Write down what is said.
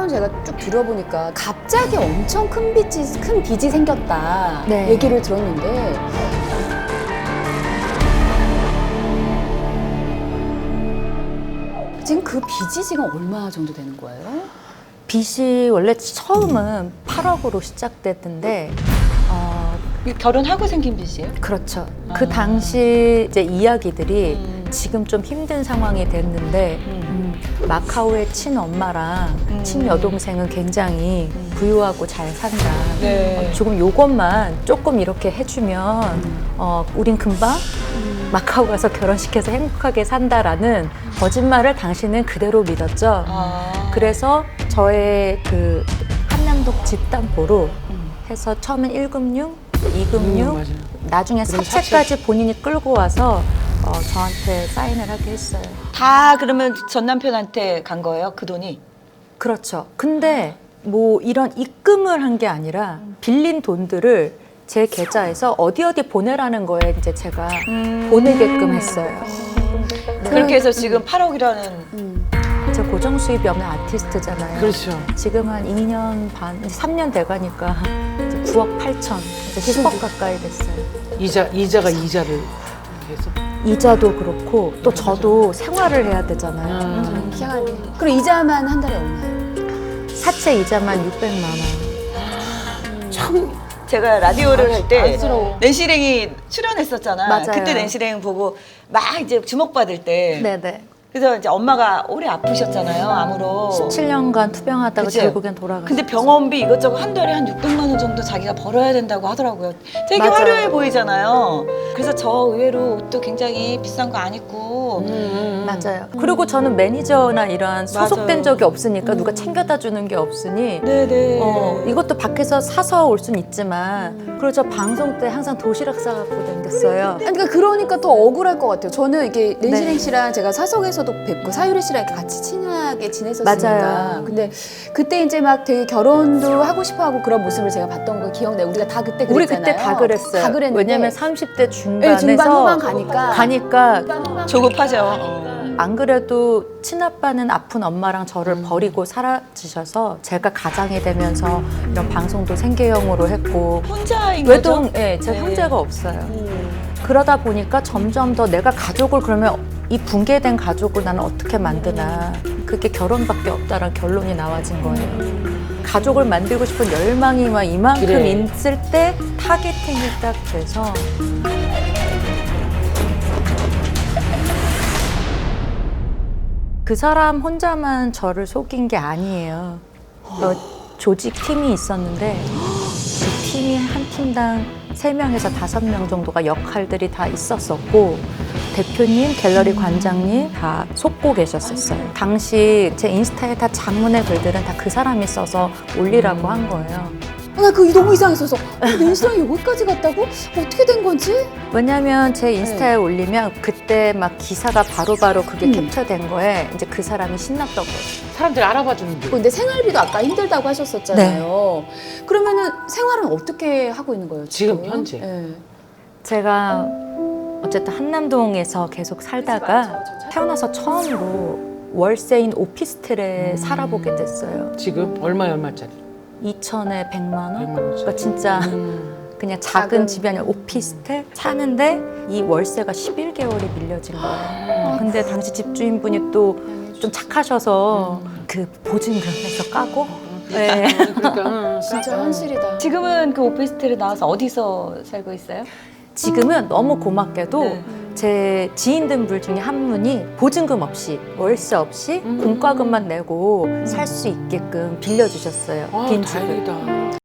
사연 제가 쭉 들어보니까 갑자기 엄청 큰 빚이 큰 빚이 생겼다 네. 얘기를 들었는데 지금 그 빚이 지금 얼마 정도 되는 거예요? 빚이 원래 처음은 8억으로 시작됐는데 어, 결혼하고 생긴 빚이에요? 그렇죠. 아. 그 당시 이제 이야기들이 음. 지금 좀 힘든 상황이 됐는데 음. 음, 마카오의 친엄마랑 음. 친여동생은 굉장히 부유하고 잘 산다. 네. 어, 조금 요것만 조금 이렇게 해주면 음. 어, 우린 금방 마카오 가서 결혼시켜서 행복하게 산다라는 거짓말을 당신은 그대로 믿었죠. 아. 그래서 저의 그 한남동 집담보로 음. 해서 처음엔 1금융, 2금융, 음. 나중에 사채까지 본인이 끌고 와서 어, 저한테 사인을 하게 했어요. 다 그러면 전 남편한테 간 거예요? 그 돈이? 그렇죠. 근데 뭐 이런 입금을 한 게 아니라 빌린 돈들을 제 계좌에서 어디 어디 보내라는 거에 이제 제가 보내게끔 했어요. 그렇게 해서 지금 8억이라는 음. 저 고정 수입이 없는 아티스트잖아요. 그렇죠. 지금 한 2년 반, 3년 돼가니까 이제 9억 8천, 이제 10억 가까이 됐어요. 이자 이자가 이자를 계속. 이자도 그렇고 또 저도 생활을 해야 되잖아요. 음. 희한하네. 그럼 이자만 한 달에 얼마예요? 사채 이자만 600만 원. 참 제가 라디오를 할 때 안쓰러워. 낸시랭이 출연했었잖아. 맞아요. 그때 낸시랭 보고 막 이제 주목받을 때. 네네. 그래서 이제 엄마가 오래 아프셨잖아요. 암으로. 17년간 투병하다가 그치? 결국엔 돌아갔어요. 근데 병원비 이것저것 한 달에 한 600만 원 정도 자기가 벌어야 된다고 하더라고요. 되게 맞아요. 화려해 보이잖아요. 그래서 저 의외로 옷도 굉장히 비싼 거 안 입고 음. 맞아요. 그리고 저는 매니저나 이러한 소속된 맞아요. 적이 없으니까 누가 챙겨다 주는 게 없으니 네네. 어, 이것도 밖에서 사서 올 수는 있지만 그리고 저 방송 때 항상 도시락 싸갖고 다녔어요. 그러니까 그러니까 더 억울할 것 같아요. 저는 이게 낸시랭 네. 씨랑 제가 사석에서 도 뵙고 사유리 씨랑 이렇게 같이 친하게 지냈었으니까. 맞아요. 근데 그때 이제 막 되게 결혼도 하고 싶어하고 그런 모습을 제가 봤던 거 기억나요. 우리가 다 그때 그랬잖아요. 우리 그때 다 그랬어요. 다 그랬는데. 왜냐면 30대 네, 중반에서 중반 후반 가니까. 가니까 조급하죠. 어. 안 그래도 친아빠는 아픈 엄마랑 저를 음. 버리고 사라지셔서 제가 가장이 되면서 이런 방송도 생계형으로 했고 혼자인 외동, 거죠? 예, 제 네. 형제가 없어요. 음. 그러다 보니까 점점 더 내가 가족을 그러면 이 붕괴된 가족을 나는 어떻게 만드나 그게 결혼밖에 없다라는 결론이 나와진 거예요. 가족을 만들고 싶은 열망이 막 이만큼 그래. 있을 때 타겟팅이 딱 돼서 그 사람 혼자만 저를 속인 게 아니에요. 어, 조직 팀이 있었는데 그 팀이 한 팀당 세명에서 다섯 명 정도가 역할들이 다 있었었고 대표님, 갤러리 관장님 다 속고 계셨었어요. 당시 제 인스타에 다 장문의 글들은 다 그 사람이 써서 올리라고 한 거예요. 나 그게 너무 이상했어서 어, 낸시랑이 여기까지 갔다고? 어떻게 된 건지? 왜냐면 제 인스타에 올리면 그때 막 기사가 바로바로 그게 음. 캡처된 거에 이제 그 사람이 신났던 거죠. 사람들이 알아봐 주는데. 근데 생활비도 아까 힘들다고 하셨었잖아요. 그러면은 생활은 어떻게 하고 있는 거예요? 지금, 지금 현재? 네. 제가 어쨌든 한남동에서 계속 살다가 태어나서 처음으로 월세인 오피스텔에 살아보게 됐어요. 지금 얼마 얼마짜리? 2천에 100만 원? 100만 원짜리. 그러니까 진짜 음. 그냥 작은, 작은. 집이 아니라 오피스텔 사는데 이 월세가 11개월이 밀려진 거예요. 근데 당시 집주인분이 또 좀 착하셔서 그 보증금에서 까고 네. 그러니까 응, 진짜 응. 현실이다. 지금은 그 오피스텔에 나와서 어디서 살고 있어요? 지금은 너무 고맙게도 네. 제 지인들 중에 한 분이 보증금 없이 월세 없이 음. 공과금만 내고 살 수 있게끔 빌려주셨어요. 아, 빈 집을. 다행이다.